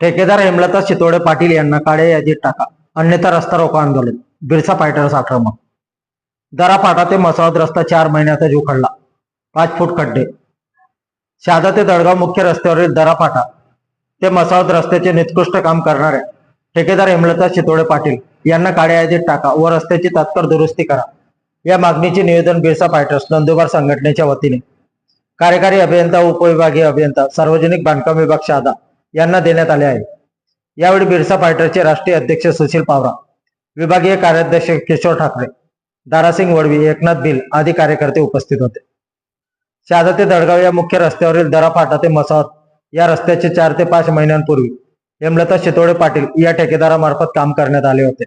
ठेकेदार हेमलता शितोडे पाटील यांना काळे यादीत टाका. अन्यथा रस्ता रोको आंदोलन. बिरसा फायटर्स आक्रमक. दरापाटा ते मसावद रस्ता चार महिन्यातच उखडला पाच फूट खड्डे. शहादा ते दडगाव मुख्य रस्त्यावरील दरापाटा ते मसावद रस्त्याचे निकृष्ट काम करणाऱ्या ठेकेदार हेमलता शितोडे पाटील यांना काळ्या यादीत टाका व रस्त्याची तात्काळ दुरुस्ती करा. या मागणीचे निवेदन बिरसा फायटर्स नंदुरबार संघटनेच्या वतीने. कार्यकारी अभियंता उपविभागीय अभियंता सार्वजनिक बांधकाम विभाग शहादा यांना देण्यात आले आहे. यावेळी बिरसा फायटरचे राष्ट्रीय अध्यक्ष सुशील पावरा विभागीय कार्याध्यक्ष किशोर ठाकरे दारासिंग वडवी एकनाथ बिल आदी कार्यकर्ते उपस्थित होते. शहादा ते दडगाव या मुख्य रस्त्यावरील दराफाटा ते मसावत या रस्त्याचे चार ते पाच महिन्यांपूर्वी हेमलता शितोडे पाटील या ठेकेदारामार्फत काम करण्यात आले होते.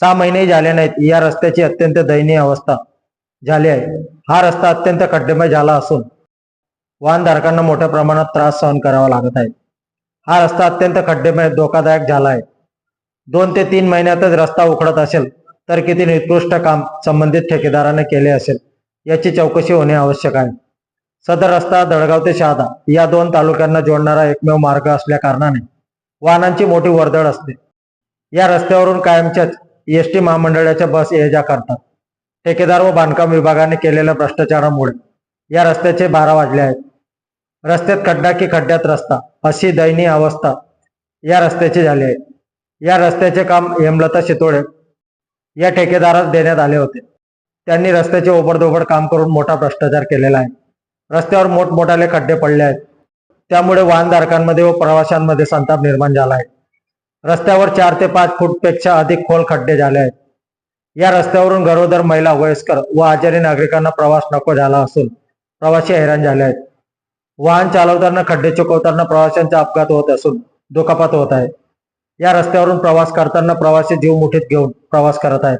सहा महिनेही झाले नाहीत. या रस्त्याची अत्यंत दयनीय अवस्था झाली आहे. हा रस्ता अत्यंत खड्डेमय झाला असून वाहनधारकांना मोठ्या प्रमाणात त्रास सहन करावा लागत आहे. हा रस्ता अत्यंत खड्डेमय धोकादायक झाला आहे दोन ते तीन महिन्यातच रस्ता उखडत असेल तर किती निकृष्ट काम संबंधित ठेकेदाराने केले असेल याची चौकशी होणे आवश्यक आहे. सदर रस्ता दळगाव ते शहादा या दोन तालुक्यांना जोडणारा एकमेव मार्ग असल्या कारणाने वाहनांची मोठी वर्दळ असते. या रस्त्यावरून कायमच्याच एस टी महामंडळाच्या बस ये जा करतात. ठेकेदार व बांधकाम विभागाने केलेल्या भ्रष्टाचारामुळे या रस्त्याचे बारा वाजले आहेत. रस्त्यात खड्डा की खड्ड्यात रस्ता अशी दयनीय अवस्था या रस्त्याची झाली आहे. या रस्त्याचे काम हेमलता शितोडे या ठेकेदारास देण्यात आले होते. त्यांनी रस्त्याचे ओबडधोबड काम करून मोठा भ्रष्टाचार केलेला आहे. रस्त्यावर मोठमोठाले खड्डे पडले आहेत. त्यामुळे वाहनधारकांमध्ये व प्रवाशांमध्ये संताप निर्माण झाला आहे. रस्त्यावर चार ते पाच फूटपेक्षा अधिक खोल खड्डे झाले आहेत. या रस्त्यावरून गरोदर महिला वयस्कर व आजारी नागरिकांना प्रवास नको झाला असून प्रवासी हैराण झाले आहेत. वाहन चालवताना खड्डे चुकवताना प्रवाशांचा अपघात होत असून दुखापत होत आहे. या रस्त्यावरून प्रवास करताना प्रवासी जीव मुठीत घेऊन प्रवास करत आहेत.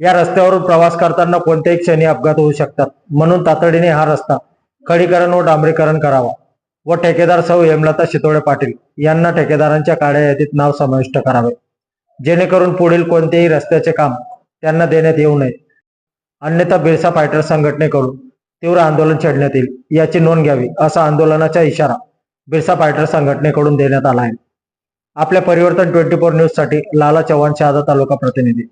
या रस्त्यावरून प्रवास करताना कोणत्याही क्षणी अपघात होऊ शकतात. म्हणून तातडीने हा रस्ता खडीकरण व डांबरीकरण करावा. व ठेकेदार सौ हेमलता शितोळे पाटील यांना ठेकेदारांच्या काळ्या यादीत नाव समाविष्ट करावे. जेणेकरून पुढील कोणतेही रस्त्याचे काम त्यांना देण्यात येऊ नये. अन्यथा बिरसा फायटर संघटनेकडून तीव्र आंदोलन छेडण्यात येईल. याची नोंद घ्यावी असा आंदोलनाचा इशारा बिरसा फायटर संघटनेकडून देण्यात आला आहे. आपल्या परिवर्तन ट्वेंटी फोर न्यूजसाठी लाला चव्हाण शहादा तालुका प्रतिनिधी.